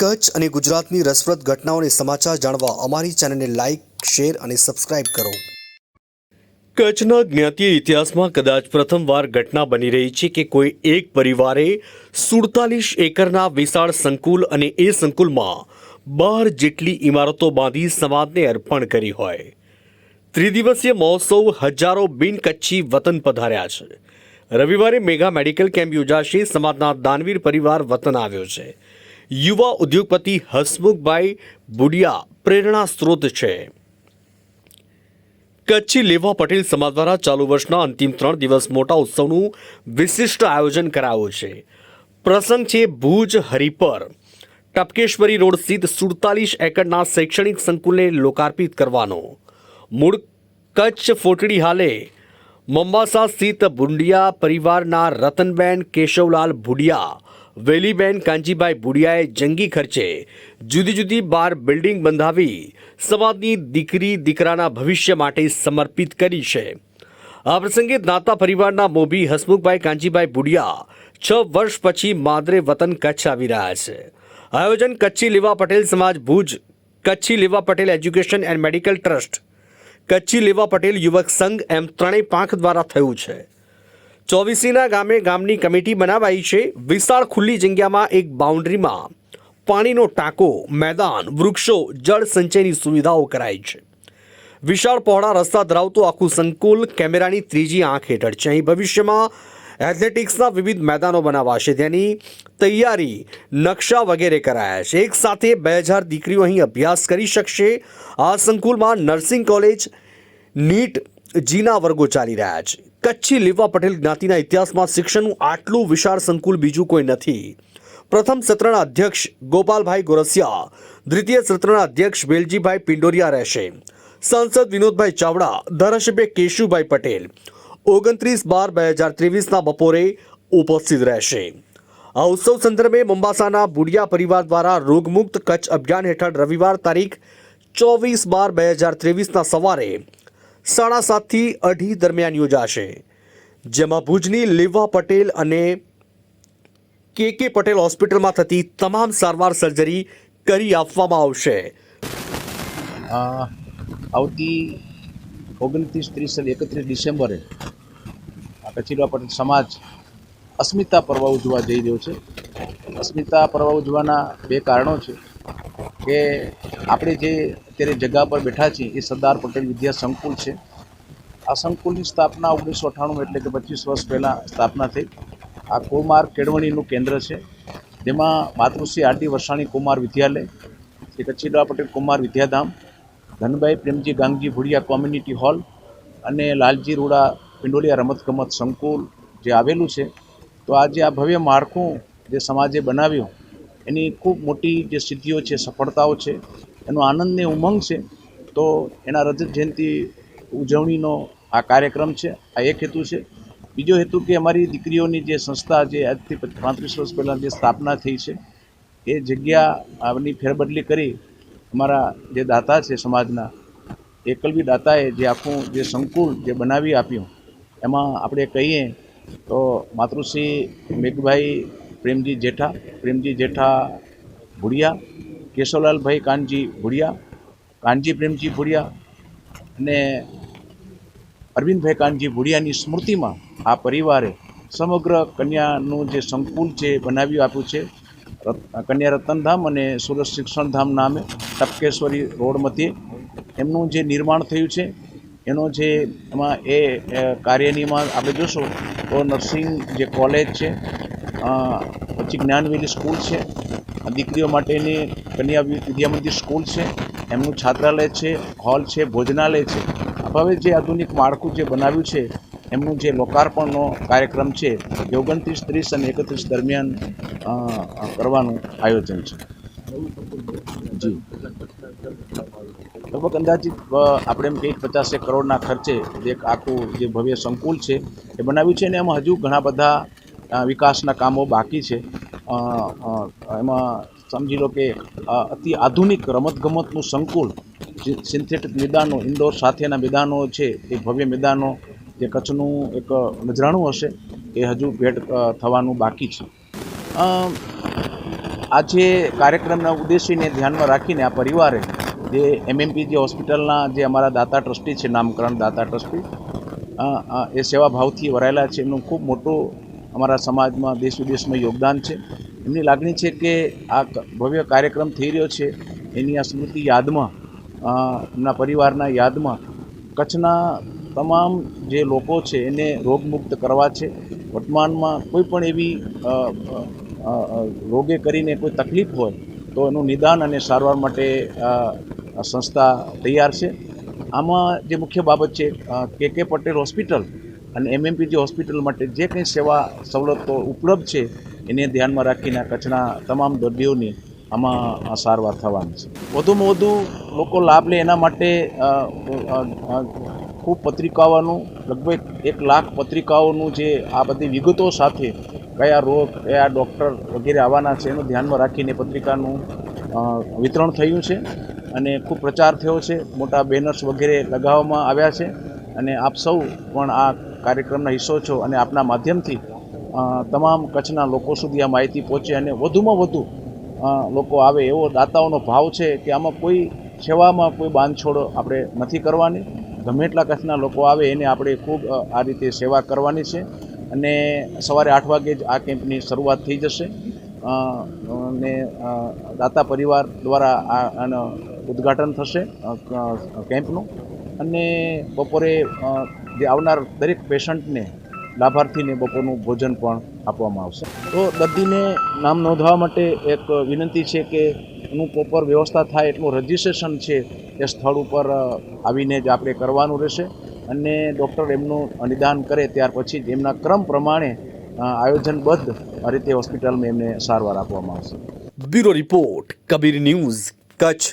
કચ્છ અને ગુજરાતની રસપ્રદ ઘટનાઓને સમાચાર જાણવા અમારી ચેનલને લાઇક શેર અને સબસ્ક્રાઇબ કરો. કચ્છના જ્ઞાતિય ઇતિહાસમાં કદાચ પ્રથમવાર ઘટના બની રહી છે કે કોઈ એક પરિવારે સુડતાલીસ એકરના વિશાળ સંકુલ અને એ સંકુલમાં બાર જેટલી ઇમારતો બાંધી સમાજને અર્પણ કરી હોય. ત્રિદિવસીય મહોત્સવ હજારો બિન કચ્છી વતન પધાર્યા છે. રવિવારે મેગા મેડિકલ કેમ્પ યોજાશે, સમાજના દાનવીર પરિવાર વતન આવ્યો છે. યુવા ઉદ્યોગપતિ હસમુખભાઈ બુડિયા પ્રેરણા સ્ત્રોત છે. કચ્છી લેવા પટેલ સમાજ દ્વારા ચાલુ વર્ષના અંતિમ ત્રણ દિવસ મોટા ઉત્સવનું વિશિષ્ટ આયોજન કરાયું છે. પ્રસંગ છે ભુજ હરિપર. ટપકેશ્વરી રોડ સ્થિત સુડતાલીસ એકરના શૈક્ષણિક સંકુલને લોકાર્પિત કરવાનો. મૂળ કચ્છ ફોટડી હાલે. મંબાસા સ્થિત બુંડિયા પરિવારના રતનબેન કેશવલાલ ભુડિયા વેલીબેન કાંજીભાઈ ભુડિયાએ જંગી ખર્ચે જુદી જુદી બાર બિલ્ડિંગ બંધાવી સમાજની દીકરી, દીકરાના ભવિષ્ય માટે સમર્પિત કરી છે. આ પ્રસંગે દાતા પરિવારના મોભી હસમુખભાઈ કાંજીભાઈ ભુડિયા છ વર્ષ પછી માદરે વતન કચ્છ આવી રહ્યા છે. આયોજન કચ્છી લેવા પટેલ સમાજ Bhuj, Kutchi Leva Patel education and medical trust, Kutchi Leva Patel યુવક સંઘ એમ ત્રણેય પાંખ દ્વારા થયું છે. ચોવીસીના ગામે ગામની કમિટી બનાવાઈ છે. વિશાળ ખુલ્લી જગ્યામાં એક બાઉન્ડ્રીમાં પાણીનો ટાંકો, મેદાન, વૃક્ષો, જળ સંચયની સુવિધાઓ કરાઈ છે. વિશાળ પહોળા રસ્તા ધરાવતું આખું સંકુલ કેમેરાની ત્રીજી આંખ હેઠળ છે. અહીં ભવિષ્યમાં એથ્લેટિક્સના વિવિધ મેદાનો બનાવાશે. તેની તૈયારી નકશા વગેરે કરાયા છે. એક સાથે બે હજાર દીકરીઓ અહીં અભ્યાસ કરી શકશે. આ સંકુલમાં નર્સિંગ કોલેજ નીટ, જીના વર્ગો ચાલી રહ્યા છે. કચ્છી લેવા પટેલ જ્ઞાતિના ઇતિહાસમાં શિક્ષણનું આટલું વિશાળ સંકુલ બીજું કોઈ નથી. પ્રથમ સત્રના અધ્યક્ષ ગોપાલભાઈ ગોરસિયા, દ્વિતીય સત્રના અધ્યક્ષ વેલજીભાઈ પિંડોરિયા રહેશે. સાંસદ વિનોદભાઈ ચાવડા, ધારાસભ્ય કેશુભાઈ પટેલ. ઓગણત્રીસ બાર બે હજાર ત્રેવીસના બપોરે ઉપસ્થિત રહેશે. આ ઉત્સવ સંદર્ભે મોમ્બાસાના બુડિયા પરિવાર દ્વારા રોગમુક્ત કચ્છ અભિયાન હેઠળ રવિવાર તારીખ ચોવીસ બાર બે હજાર ત્રેવીસના સવારે સાડા સાતથી અઢી દરમિયાન યોજાશે. જેમાં ભુજની લીવા પટેલ અને કે કે પટેલ હોસ્પિટલમાં થતી તમામ સારવાર સર્જરી કરી આપવામાં આવશે. આવતી ઓગણત્રીસ, ત્રીસ અને એકત્રીસ ડિસેમ્બરે આ કચીરવા પટેલ સમાજ અસ્મિતા પર્વ ઉજવા જઈ રહ્યો છે. અસ્મિતા પર્વ ઉજવાના બે કારણો છે કે આપણે જે અત્યારે જગા પર બેઠા છીએ એ સરદાર પટેલ વિદ્યા સંકુલ છે. આ સંકુલની સ્થાપના ઓગણીસો અઠ્ઠાણું એટલે કે પચીસ વર્ષ પહેલાં સ્થાપના થઈ. આ કુમાર કેળવણીનું કેન્દ્ર છે. જેમાં માતૃશ્રી RD Varsani Kumar Vidyalaya, Shri Kachhida Patel Kumar Vidyadham, Dhanbhai Premji Gangji Bhudiya community hall અને લાલજી રૂડા પિંડોલિયા રમતગમત સંકુલ જે આવેલું છે. તો આજે આ ભવ્ય માળખું જે સમાજે બનાવ્યું, એની ખૂબ મોટી જે સિદ્ધિઓ છે, સફળતાઓ છે. એનો આનંદને ઉમંગ છે. તો એના રજત જયંતિ ઉજવણીનો આ કાર્યક્રમ છે, આ એક હેતુ છે. બીજો હેતુ કે અમારી દીકરીઓની જે સંસ્થા જે આજથી પાંત્રીસ વર્ષ પહેલાં જે સ્થાપના થઈ છે, એ જગ્યાની ફેરબદલી કરી અમારા જે દાતા છે સમાજના એકલવી દાતાએ જે આખું જે સંકુલ જે બનાવી આપ્યું, એમાં આપણે કહીએ તો માતૃશ્રી મેઘભાઈ પ્રેમજી જેઠા પ્રેમજી જેઠા ભુડિયા કેશવલાલભાઈ કાનજી ભુડિયા, કાનજી પ્રેમજી ભુડિયા અને અરવિંદભાઈ કાનજી ભુડિયાની સ્મૃતિમાં આ પરિવારે સમગ્ર કન્યાનું જે સંકુલ છે બનાવી આપ્યું છે. કન્યા રતનધામ અને સુરત શિક્ષણધામ નામે ટપકેશ્વરી રોડ મધ્યે એમનું જે નિર્માણ થયું છે, એનો જે એમાં એ કાર્યનીમાં આપણે જોશો તો નર્સિંગ જે કોલેજ છે પછી જ્ઞાનવેલી સ્કૂલ છે દીકરીઓ માટેની કન્યા વિદ્યા મંદિર સ્કૂલ છે, એમનું છાત્રાલય છે, હોલ છે, ભોજનાલય છે. હવે જે આધુનિક માળખું જે બનાવ્યું છે, એમનું જે લોકાર્પણનો કાર્યક્રમ છે એ ઓગણત્રીસ ત્રીસ અને એકત્રીસ દરમિયાન કરવાનું આયોજન છે. જી. લગભગ અંદાજિત આપણે એમ કે પચાસેક કરોડના ખર્ચે એક આખું જે ભવ્ય સંકુલ છે, એ બનાવ્યું છે અને એમાં હજુ ઘણા બધા વિકાસના કામો બાકી છે. એમાં સમજી લો કે અતિ આધુનિક રમતગમતનું સંકુલ સિન્થેટિક મેદાનો, ઇન્ડોર સાથેના મેદાનો છે, એ ભવ્ય મેદાનો, જે કચ્છનું એક નજરાણું હશે, એ હજુ ભેટ થવાનું બાકી છે. આજે કાર્યક્રમના ઉદ્દેશ્યને ધ્યાનમાં રાખીને આ પરિવારે જે એમએમપી જે હોસ્પિટલના જે અમારા દાતા ટ્રસ્ટી છે, નામકરણ દાતા ટ્રસ્ટી એ સેવાભાવથી વરાયેલા છે. એમનું ખૂબ મોટું અમારા સમાજમાં દેશ વિદેશમાં યોગદાન છે. એમની લાગણી છે કે આ ભવ્ય કાર્યક્રમ થઈ રહ્યો છે. એની આ સ્મૃતિ યાદમાં એમના પરિવારના યાદમાં કચ્છના તમામ જે લોકો છે એને રોગમુક્ત કરવા છે. વર્તમાનમાં કોઈ પણ એવી રોગે કરીને કોઈ તકલીફ હોય તો એનું નિદાન અને સારવાર માટે સંસ્થા તૈયાર છે. આમાં જે મુખ્ય બાબત છે કે કે પટેલ હોસ્પિટલ અને એમએમપીજી હોસ્પિટલ માટે જે કંઈ સેવા સવલતો ઉપલબ્ધ છે, એને ધ્યાનમાં રાખીને કચ્છના તમામ દર્દીઓની આમાં સારવાર થવાની છે. વધુમાં વધુ લોકો લાભ લે એના માટે ખૂબ પત્રિકાઓનું, લગભગ એક લાખ પત્રિકાઓનું જે આ બધી વિગતો સાથે કયા રોગ, કયા ડૉક્ટર વગેરે આવવાના છે, એનું ધ્યાનમાં રાખીને પત્રિકાનું વિતરણ થયું છે અને ખૂબ પ્રચાર થયો છે. મોટા બેનર્સ વગેરે લગાવવામાં આવ્યા છે અને આપ સૌ પણ આ કાર્યક્રમના હિસ્સો છો અને આપના માધ્યમથી તમામ કચ્છના લોકો સુધી આ માહિતી પહોંચે અને વધુમાં વધુ લોકો આવે એવો દાતાઓનો ભાવ છે કે આમાં કોઈ સેવામાં કોઈ બાંધછોડ આપણે નથી કરવાની. ગમે એટલા કચ્છના લોકો આવે એને આપણે ખૂબ આ રીતે સેવા કરવાની છે. અને સવારે આઠ વાગે જ આ કેમ્પની શરૂઆત થઈ જશે. ને દાતા પરિવાર દ્વારા આ ઉદ્ઘાટન થશે કેમ્પનું. અને બપોરે જે આવનાર દરેક પેશન્ટને લાભાર્થીને બપોરનું ભોજન પણ આપવામાં આવશે. તો દર્દીને નામ નોંધવા માટે એક વિનંતી છે કે એનું પ્રોપર વ્યવસ્થા થાય એટલું રજિસ્ટ્રેશન છે એ સ્થળ ઉપર આવીને જ આપણે કરવાનું રહેશે. અને ડૉક્ટર એમનું નિદાન કરે ત્યાર પછી જ એમના ક્રમ પ્રમાણે આયોજનબદ્ધ રીતે હોસ્પિટલમાં એમને સારવાર આપવામાં આવશે. Bureau report, Kabir news, Kutch.